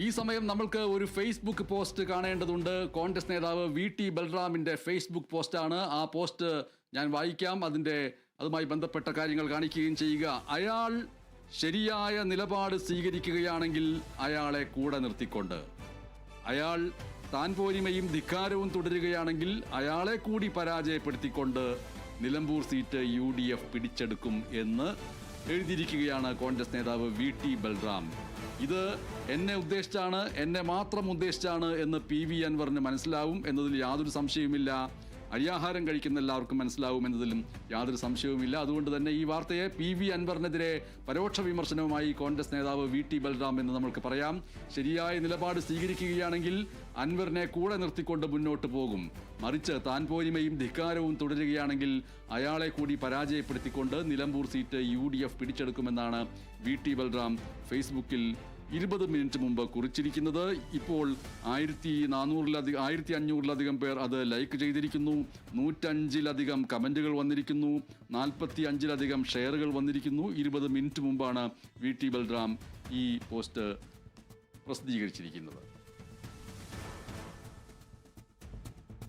ഈ സമയം നമ്മൾക്ക് ഒരു ഫേസ്ബുക്ക് പോസ്റ്റ് കാണേണ്ടതുണ്ട്. കോൺഗ്രസ് നേതാവ് വി ടി ബൽറാമിന്റെ ഫേസ്ബുക്ക് പോസ്റ്റാണ് ആ പോസ്റ്റ് ഞാൻ വായിക്കാം. അതിന്റെ അതുമായി ബന്ധപ്പെട്ട കാര്യങ്ങൾ കാണിക്കുകയും ചെയ്യുക. അയാൾ ശരിയായ നിലപാട് സ്വീകരിക്കുകയാണെങ്കിൽ അയാളെ കൂടെ നിർത്തിക്കൊണ്ട്. അയാൾ താൻ പോരിമയും ധിക്കാരവും തുടരുകയാണെങ്കിൽ അയാളെ കൂടി പരാജയപ്പെടുത്തിക്കൊണ്ട് Nilambur seat U D F പിടിച്ചെടുക്കും എന്ന് എഴുതിയിരിക്കുകയാണ് കോൺഗ്രസ് നേതാവ് വി ടി ബൽറാം. ഇത് എന്നെ ഉദ്ദേശിച്ചാണ് എന്നെ മാത്രം ഉദ്ദേശിച്ചാണ് എന്ന് പി വി അൻവറിന് മനസ്സിലാവും എന്നതിൽ യാതൊരു സംശയവുമില്ല. അരിയാഹാരം കഴിക്കുന്ന എല്ലാവർക്കും മനസ്സിലാവും എന്നതിലും യാതൊരു സംശയവുമില്ല. അതുകൊണ്ട് തന്നെ ഈ വാർത്തയെ പി വി അൻവറിനെതിരെ പരോക്ഷ വിമർശനവുമായി കോൺഗ്രസ് നേതാവ് വി ടി ബൽറാം എന്ന് നമുക്ക് പറയാം. ശരിയായ നിലപാട് സ്വീകരിക്കുകയാണെങ്കിൽ അൻവറിനെ കൂടെ നിർത്തിക്കൊണ്ട് മുന്നോട്ട് പോകും. മറിച്ച് താൻ പോരിമയും ധിക്കാരവും തുടരുകയാണെങ്കിൽ അയാളെ കൂടി പരാജയപ്പെടുത്തിക്കൊണ്ട് Nilambur seat U D F പിടിച്ചെടുക്കുമെന്നാണ് V T Balram ഫേസ്ബുക്കിൽ ഇരുപത് മിനിറ്റ് മുമ്പ് കുറിച്ചിരിക്കുന്നത്. ഇപ്പോൾ ആയിരത്തി നാനൂറിലധികം ആയിരത്തി അഞ്ഞൂറിലധികം പേർ അത് ലൈക്ക് ചെയ്തിരിക്കുന്നു. നൂറ്റഞ്ചിലധികം കമന്റുകൾ വന്നിരിക്കുന്നു. നാൽപ്പത്തി അഞ്ചിലധികം ഷെയറുകൾ വന്നിരിക്കുന്നു. ഇരുപത് മിനിറ്റ് മുമ്പാണ് വി ടി ബൽറാം ഈ പോസ്റ്റ് പ്രസിദ്ധീകരിച്ചിരിക്കുന്നത്.